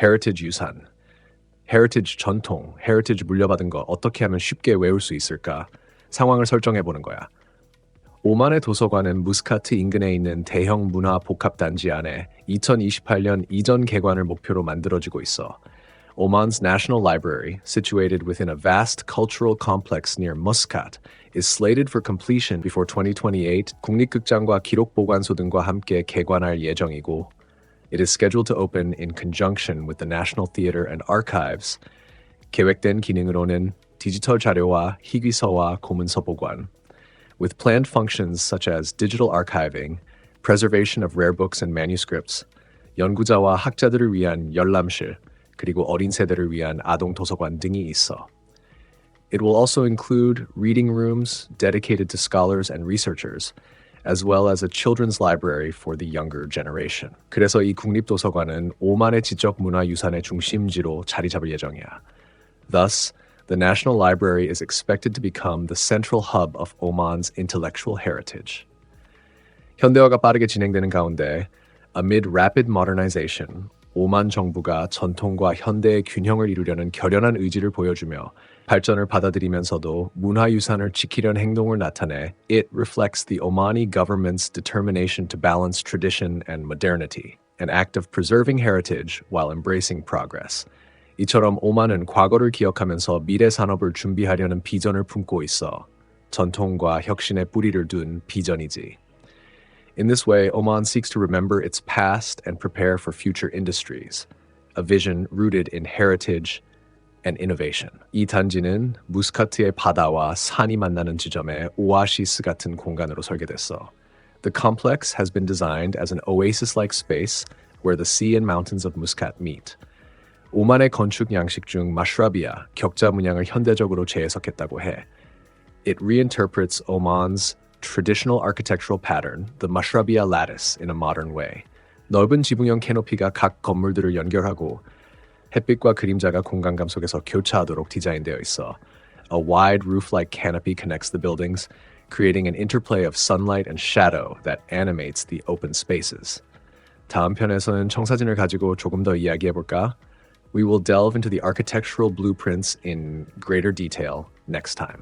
heritage 유산, heritage 전통, heritage 물려받은 거 어떻게 하면 쉽게 외울 수 있을까? 상황을 설정해 보는 거야. 오만의 도서관은 무스카트 인근에 있는 대형 문화 복합 단지 안에 2028년 이전 개관을 목표로 만들어지고 있어. Oman's National Library, situated within a vast cultural complex near Muscat, is slated for completion before 2028 국립극장과 기록 보관소 등과 함께 개관할 예정이고 It is scheduled to open in conjunction with the National Theatre and Archives. 계획된 기능으로는 디지털 자료와 희귀서와 고문서 보관, with planned functions such as digital archiving, preservation of rare books and manuscripts, 연구자와 학자들을 위한 열람실, 그리고 어린 세대를 위한 아동 도서관 등이 있어. It will also include reading rooms dedicated to scholars and researchers, as well as a children's library for the younger generation. 그래서 이 국립도서관은 오만의 지적 문화 유산의 중심지로 자리 잡을 예정이야. Thus, the National Library is expected to become the central hub of Oman's intellectual heritage. 현대화가 빠르게 진행되는 가운데 amid rapid modernization, 오만 정부가 전통과 현대의 균형을 이루려는 결연한 의지를 보여주며 발전을 받아들이면서도 문화유산을 지키려는 행동을 나타내 it reflects the Omani government's determination to balance tradition and modernity, an act of preserving heritage while embracing progress. 이처럼 오만은 과거를 기억하면서 미래 산업을 준비하려는 비전을 품고 있어 전통과 혁신의 뿌리를 둔 비전이지. In this way, Oman seeks to remember its past and prepare for future industries, a vision rooted in heritage and innovation. 이 단지는 무스카트의 바다와 산이 만나는 지점에 오아시스 같은 공간으로 설계됐어. The complex has been designed as an oasis-like space where the sea and mountains of Muscat meet. 오만의 건축 양식 중 마슈라비아, 격자 문양을 현대적으로 재해석했다고 해. It reinterprets Oman's traditional architectural pattern, the Mashrabia lattice, in a modern way. 넓은 지붕형 캐노피가 각 건물들을 연결하고 햇빛과 그림자가 공간감 속에서 교차하도록 디자인되어 있어. A wide roof-like canopy connects the buildings, creating an interplay of sunlight and shadow that animates the open spaces. 다음 편에서는 청사진을 가지고 조금 더 이야기해 볼까? We will delve into the architectural blueprints in greater detail next time.